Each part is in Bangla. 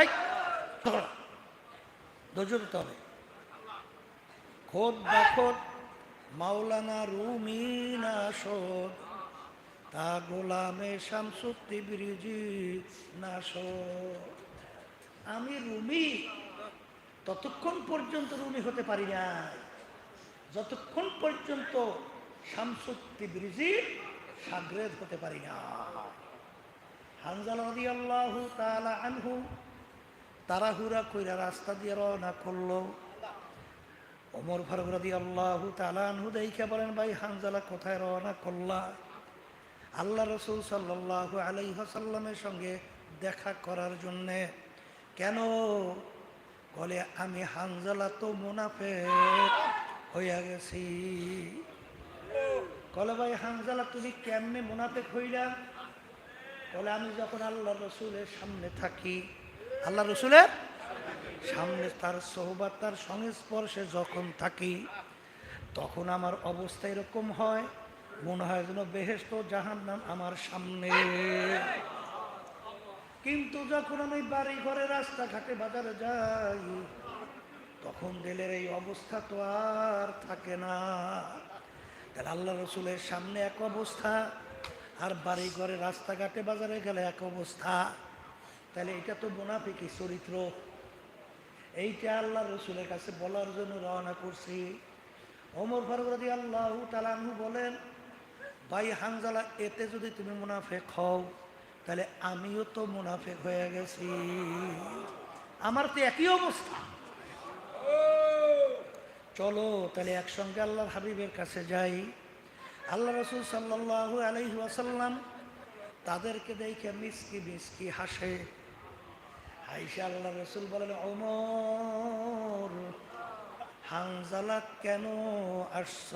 এই। ধৈর্য ধরতে হবে। খোদ বাখোদ মাওলানা রুমি নাশদ তা গোলামে শামসুদ্দি ব্রিজি নাশদ আমি রুমি, ততক্ষণ পর্যন্ত রুমি হতে পারি না যতক্ষণ পর্যন্ত শামসুদ্দি ব্রিজি সাগরেদ হতে পারি না। হানজাল রাদিয়াল্লাহু তাআলা আনহু তাড়াহুড়া কইরা রাস্তা দিয়ে রওনা করল। অমর ফারুক রাদিয়াল্লাহু তাআলা আনহু দেইখা বলেন, ভাই, হানজালা কোথায় রওনা করলা? আল্লাহ রসুল সাল্লাল্লাহু আলাইহি ওয়াসাল্লামের সঙ্গে দেখা করার জন্যে। কেন? বলে, আমি হানজালা তো মুনাফেক হইয়া গেছি। কলে, ভাই, হানজালা তুমি কেমনে মুনাফেক হইলা? বলে, আমি যখন আল্লাহ রসুলের সামনে থাকি আল্লাহ রসুলের সামনে তার সোহবাত তার সংস্পর্শে যখন থাকি, তখন আমার অবস্থা এরকম হয়, মনে হয় যেন বেহেস্ত জাহান নাম আমার সামনে। কিন্তু যখন আমি বাড়ি ঘরে রাস্তাঘাটে, বাজারে যাই, তখন দিলের এই অবস্থা তো আর থাকে না। তাহলে আল্লাহ রসুলের সামনে এক অবস্থা, আর বাড়ি ঘরে রাস্তাঘাটে, বাজারে গেলে এক অবস্থা। তাহলে এটা তো মুনাফিকি চরিত্র। এইটা আল্লাহ রসুলের কাছে বলার জন্য রওনা করছি। ওমর ফারুক রাজি আল্লাহ তালানহু বলেন, ভাই হানজালা, এতে যদি তুমি মুনাফেক হও, তাহলে আমিও তো মুনাফেক হয়ে গেছি। আমার তো একই অবস্থা। চলো, তাহলে একসঙ্গে আল্লাহর হাবিবের কাছে যাই। আল্লাহ রসুল সাল্লাল্লাহু আলাইহি ওয়াসাল্লাম তাদেরকে দেখে মিসকি মিসকি হাসে। আইসা আল্লাহ রসুল বলেন অমর হানজালা কেন আসছ?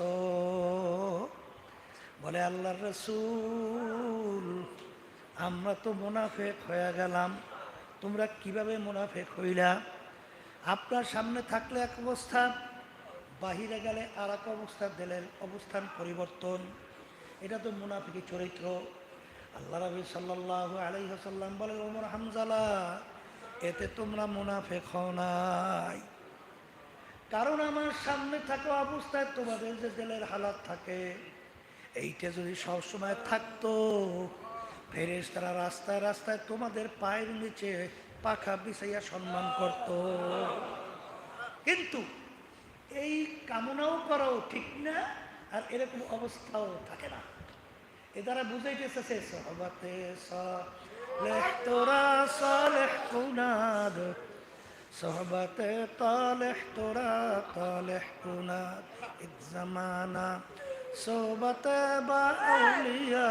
বলে, আল্লাহ রসুল, আমরা তো মুনাফেক হয়ে গেলাম। তোমরা কীভাবে মুনাফেক হইলা? আপনার সামনে থাকলে এক অবস্থা, বাহিরে গেলে আর এক অবস্থা দিলেন অবস্থান পরিবর্তন। এটা তো মুনাফিকি চরিত্র। আল্লাহ রবি সাল্লাহ আলাইসাল্লাম বলে ওমর হামজালা এতে তোমরা মুনাফেক হও নাই। কারণ আমার সামনে থাকা অবস্থায় তোমাদের যে জেলের হালাত থাকে, এইটা যদি সবসময় থাকতো ফেরেস তারা রাস্তায় রাস্তায় তোমাদের পায়ের নিচে পাখা বিছাইয়া সম্মান করত। কিন্তু এই কামনাও করাও ঠিক না, আর এরকম অবস্থাও থাকে না। এ দ্বারা বুঝাইতেছে সহবাতে সালেহ তোরা সালেহ কুনাদ সহবাতে তালেহ তোরা তালেহ কুনাদ এক জামানা সোহবতে বা আউলিয়া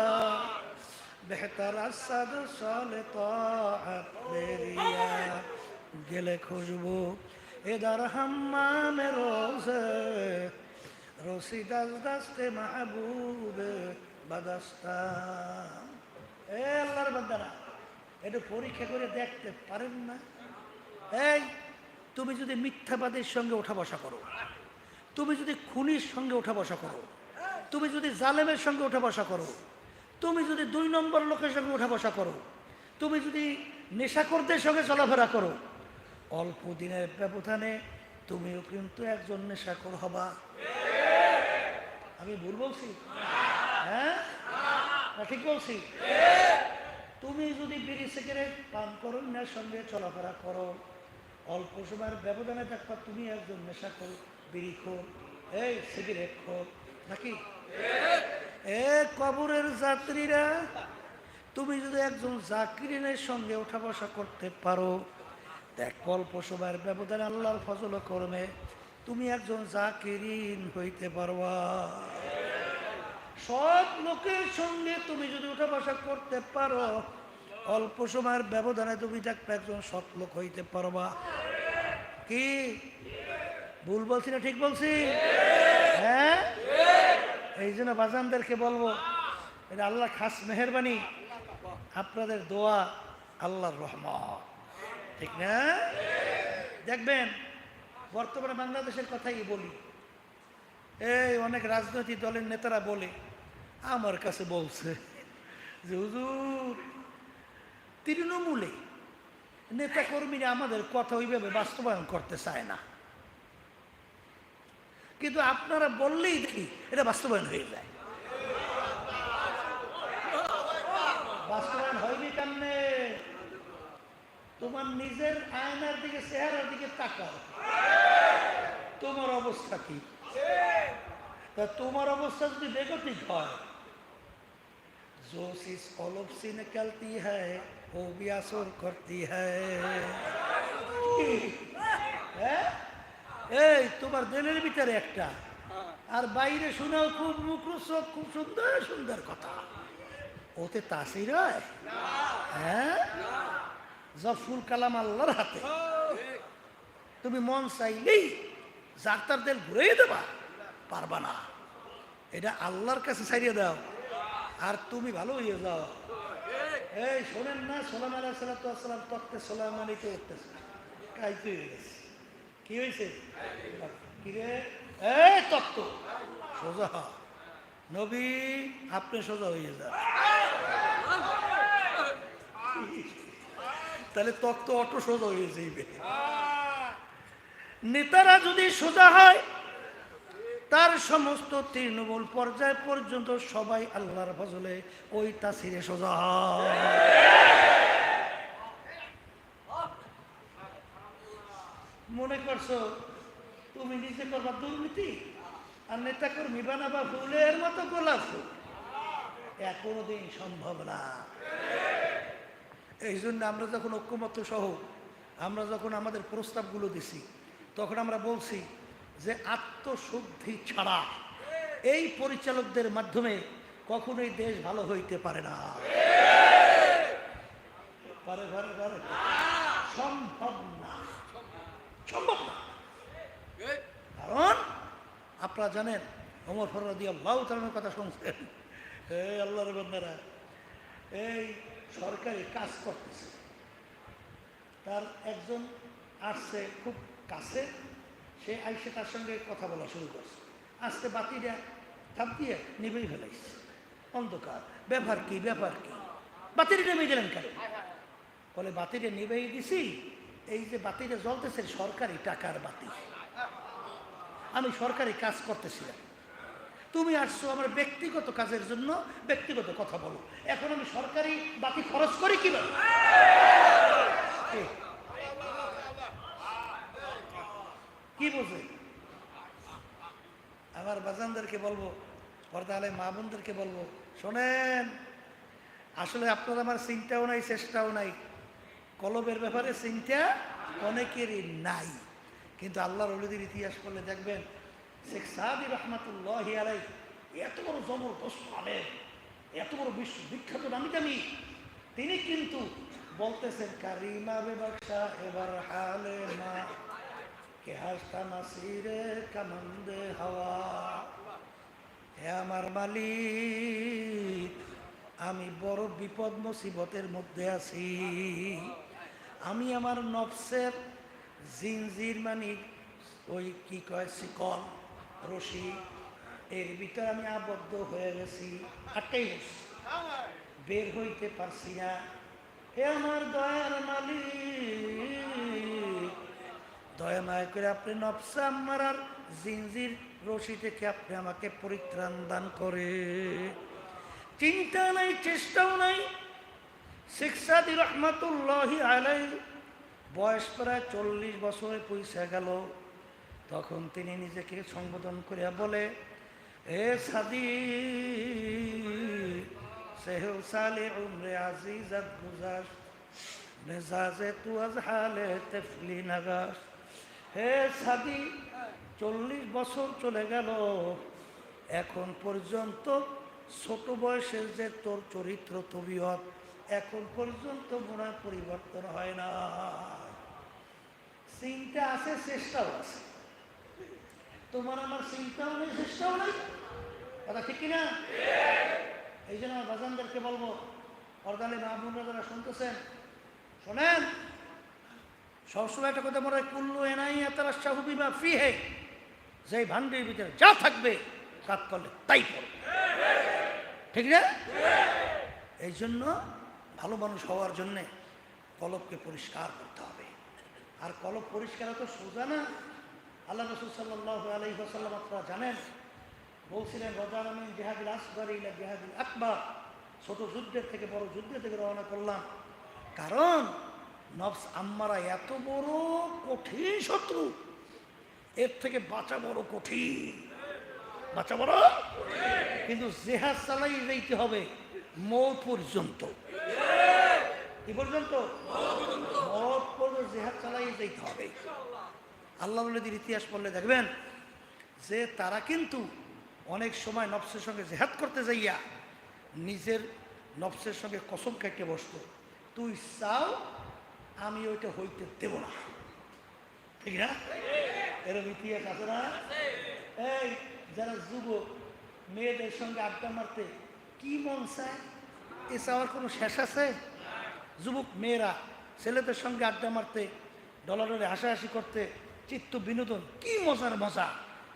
বেহতর আসাদ সালে তাআত বেরিয়া গেলে খুশবু এদার হাম্মামে রোজে রসি দাস দাস্তে মাহবুব বাদাস্তাম এ আল্লাহর বান্দারা একটু পরীক্ষা করে দেখতে পারেন না। এই, তুমি যদি মিথ্যাবাদের সঙ্গে ওঠা বসা করো, তুমি যদি খুনির সঙ্গে ওঠা বসা করো, তুমি যদি জালেমের সঙ্গে ওঠা বসা করো, তুমি যদি দুই নম্বর লোকের সঙ্গে ওঠা বসা করো, তুমি যদি নেশাকরদের সঙ্গে চলাফেরা করো, অল্প দিনের ব্যবধানে তুমিও কিন্তু একজন নেশাকর হবা। আমি ভুল বলছি? হ্যাঁ? ঠিক বলছি? তুমি যদি বিড়ি, সিগারেট পান করো না সঙ্গে চলাফেরা করো, অল্প সময়ের ব্যবধানে দেখবা তুমি একজন নেশা নেশাখোর বিড়ি খোর এই সিগারেট খোর, নাকি? এ কবরের যাত্রীরা, তুমি যদি একজন জাকিরিনের সঙ্গে ওঠা বসা করতে পারো দেখ অল্প সময়ের ব্যবধানে আল্লাহর ফজল করমে তুমি একজন জাকিরিন হইতে পারবা। সব লোকের সঙ্গে তুমি যদি উঠা বসা করতে পারো, অল্প সময়ের ব্যবধানে তুমি দেখবে একজন সৎ লোক হইতে পারবা। কি? ভুল বলছি না, ঠিক বলছি? হ্যাঁ? এই জন্য বাজানদেরকে বলব, এটা আল্লাহ খাস মেহরবানি, আপনাদের দোয়া আল্লাহর রহমত। ঠিক না? দেখবেন, বর্তমানে বাংলাদেশের কথাই বলি। এই অনেক রাজনৈতিক দলের নেতারা বলে, আমার কাছে বলছে যে, হুজুর, তৃণমূলে নেতা কর্মীরা আমাদের কথা ওইভাবে বাস্তবায়ন করতে চায় না। কিন্তু আপনারা বললেই দেখি এটা বাস্তবায়ন হয়ে যায়। বাস্তবায়ন হয়নি কেমনে? তোমার নিজের আয়নার দিকে, চেহারার দিকে তাকাও। তোমার অবস্থা কি? তা তোমার অবস্থা যদি বেগতিক হয় जो चीज ऑलोप से निकलती है वो भी असर करती है হ্যাঁ? এই তোমার দিলের ভিতরে একটা আর বাইরে শোনাও খুব মুখরোচক খুব সুন্দর সুন্দর কথা ওতে তাসির হয় হ্যাঁ জফুল কালাম আল্লাহর হাতে তুমি মন চাইলেই জাক্তার দেল ঘুরেই দেবা, পারবা না। এটা আল্লাহর কাছে ছাড়িয়ে দাও। আর তুমি ভালো হয়ে যাও। এই শোনেন না, সোলাম আলাহ তত্ত্বে সোলাম আলীতে উঠতেছে কাইতে হয়ে গেছে। কি হয়েছে কি রে এই তত্ত্ব। সোজা। নবী, আপনি সোজা হয়ে যান। তাহলে তত্ত্ব অটো সোজা হয়ে যাইবে। নেতারা যদি সোজা হয়, তার সমস্ত তৃণমূল পর্যায় পর্যন্ত সবাই আল্লাহর ফজলে ওই তাসিরে সোজা হয়। মনে করছ, তুমি নিজে করবা দুর্নীতি? আর নেতা কর্মী বানাবা ফুলের মতো গোলাপ ফুল? এ কোনোদিন সম্ভব না। এই জন্য আমরা যখন ঐক্যমত্য সহ আমরা যখন আমাদের প্রস্তাবগুলো দিছি তখন আমরা বলছি যে আত্মশুদ্ধি ছাড়া এই পরিচালকদের মাধ্যমে কখনোই দেশ ভালো হইতে পারে না। পারে পারে পারে। সম্ভব না। সম্ভব না। কারণ আপনারা জানেন অমর ফরদি আল্লাহ তালার কথা শুনছেন। এই আল্লাহর বন্ধারা এই সরকারি কাজ করতেছে। তার একজন আসছে খুব কাছে, সে আইসে তার সঙ্গে কথা বলা শুরু করছে। আস্তে বাতিটা থাপ দিয়ে নিবেই ফেলাইছে। অন্ধকার। ব্যাপার কি ব্যাপার কি? বাতিটা নেমে গেলেন কেন? বলে, বাতিটা নিবেই দিছি, এই যে বাতিটা জ্বলতেছে সরকারি টাকার বাতি। আমি সরকারি কাজ করতেছিলাম। তুমি আসছো আমার ব্যক্তিগত কাজের জন্য, ব্যক্তিগত কথা বলো। এখন আমি সরকারি বাতি খরচ করি কীভাবে কি? কি বোঝে আমার বাজানদেরকে বলব আলে মা বোনদেরকে বলব, শোনেন, আসলে আপনার আমার চিন্তাও নাই, চেষ্টাও নাই। কলবের ব্যাপারে চিন্তা অনেকেরই নাই। কিন্তু আল্লাহর অলিদের ইতিহাস করলে দেখবেন, শেখ সাহাবি রহমাতুল্লাহ আলাই এত বড় জবরদস্ত আলেম, এত বড় বিশ্ব বিখ্যাত নামি দামি তিনি কিন্তু বলতেছেন, কারিমা বেবাকশা এবার হালে মা, কে হাসতা নাসিরে কামন্দে হাওয়া। হে আমার মালিক, আমি বড় বিপদ মুসিবতের মধ্যে আছি। আমি আমার নফসের জিনজির মানে ওই কি কয় শিকল, রশি, এর ভিতরে আমি আবদ্ধ হয়ে গেছি আটটাই গেছি। বের হইতে পারছি না। হে আমার দয়ার মালিক, দয়া মায়া করে আপনি নফসা আমার আর জিনজির রশি থেকে আপনি আমাকে পরিত্রাণ দান করে? চিন্তা নাই, চেষ্টাও নাই। শিক্ষাদি রহমতুল্লাহ আলাই। বয়স প্রায় চল্লিশ বছরে পৌঁছে গেল। তখন তিনি নিজেকে সম্বোধন করিয়া বলে হে সাদি মেজাজে তু আজ হালে তেফলি নাগাস হে সাদি চল্লিশ বছর চলে গেল। এখন পর্যন্ত ছোট বয়সের যে তোর চরিত্র তবিয়ত এখন পর্যন্ত মনে পরিবর্তন হয় না। চিন্তা আছে চেষ্টাও আছে। তোমার আমার চিন্তাও নেই চেষ্টাও নেই? কথা ঠিক কিনা? এই জন্য আমার বাজানদেরকে বলব অর্গালে মাহবুবরা যারা শুনতেছেন শোনেন সবসময় একটা কথা মনে হয় কুল্লু এনাই তারা সাহুবি বা ফি হে যেই ভান্ডির ভিতরে যা থাকবে, কাজ করলে তাই করবে। ঠিক না? এই জন্য ভালো মানুষ হওয়ার জন্যে কলবকে পরিষ্কার করতে হবে। আর কলব পরিষ্কার তো সোজা না। আল্লাহ রসুল সাল্লাহ আলহি সাল্লাম আপনারা জানেন, বলছিলেন রজারামিন জেহাদুল আসগর ইলা জেহাদুল আকবর। ছোট যুদ্ধের থেকে, বড় যুদ্ধের থেকে রওনা করলাম। কারণ নফস আম্মারা এত বড় কঠিন শত্রু। এর থেকে বাঁচা বড় কঠিন। বাঁচা বড় কিন্তু জেহাদ চালাই যাইতে হবে মৌ পর্যন্ত। কি পর্যন্ত? মত পর্যন্ত জেহাদ চালাই যাইতে হবে। আল্লাহ নদীর ইতিহাস পড়লে দেখবেন যে তারা কিন্তু অনেক সময় নফসের সঙ্গে জেহাদ করতে যাইয়া নিজের নফসের সঙ্গে কসম কেটে বসতো, তুই চাও, আমি ওইটা হইতে দেব না। ঠিক না? এরকম ইতিহাস আছে না? এই, যারা যুবক, মেয়েদের সঙ্গে আড্ডা মারতে কি মন চায়? এ চাওয়ার কোনো শেষ আছে? যুবক, মেয়েরা, ছেলেদের সঙ্গে আড্ডা মারতে ডলারে হাসাহাসি করতে, চিত্ত বিনোদন কি মজার মজা?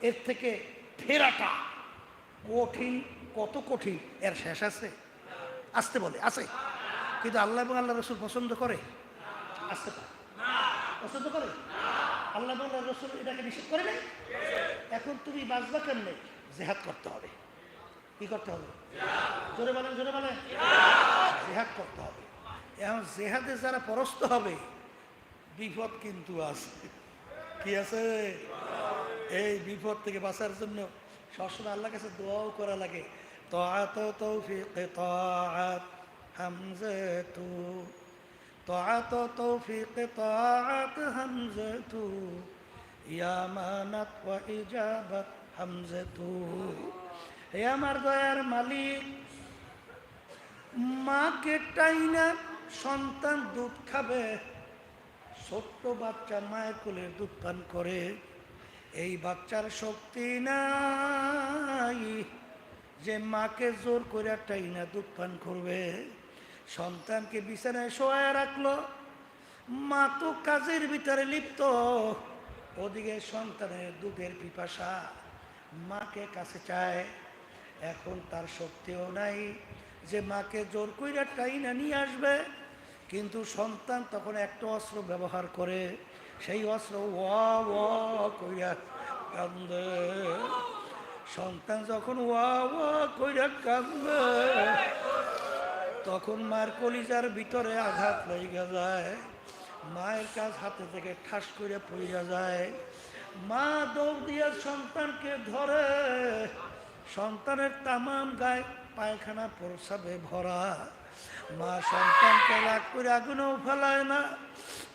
এর থেকে ফেরাটা কঠিন, কত কঠিন, এর শেষ আছে? আসতে বলে, আছে। কিন্তু আল্লাহ এবং আল্লাহ রসুল পছন্দ করে? আসতে পারে। পছন্দ করে? আল্লাহ রসুল এটাকে নিষেধ করে নেই এখন তুমি বাঁচবা কেমনে? জেহাদ করতে হবে। কি করতে হবে? জোরে বলেন জোরে বলেন। জেহাদ করতে হবে। এখন জেহাদে যারা পরস্ত হবে, বিপদ কিন্তু আছে। কি আছে? এই বিপদ থেকে বাঁচার জন্য সবসময় আল্লাহ কাছে দোয়াও করা লাগে। তো আত তৌফিক তো হামজে তু طاعت توفيق طاعت حمزة يا مانت وإجابت حمزة হে আমার দয়ার মালিক মাকে টাইনা সন্তান দুধ খাবে ছোট্ট বাচ্চা মায়ের কোলে দুধ পান করে এই বাচ্চার শক্তি নাই যে মাকে জোর করে টাইনা দুধ পান করবে সন্তানকে বিছানায় শোয়া রাখল। মা তো কাজের ভিতরে লিপ্ত। ওদিকে সন্তানের দুধের পিপাসা মাকে কাছে চায়। এখন তার শক্তিও নাই যে মাকে জোর কইরা টাইনা নিয়ে আসবে। কিন্তু সন্তান তখন একটা অস্ত্র ব্যবহার করে। সেই অস্ত্র ওয়া ওয়া কইরা কান্দে। সন্তান যখন ওয়া ওয়া কইরা কান্দে তখন মায়ের কলিজার ভিতরে আঘাত লেগে যায়। মায়ের কাজ হাতে থেকে ঠাস করে পড়িয়া যায়। মা দৌড় দিয়ে সন্তানকে ধরে। সন্তানের তামাম গায়ে পায়খানা প্রসাবে ভরা। মা সন্তানকে রাগ করে আগুনেও ফেলায় না।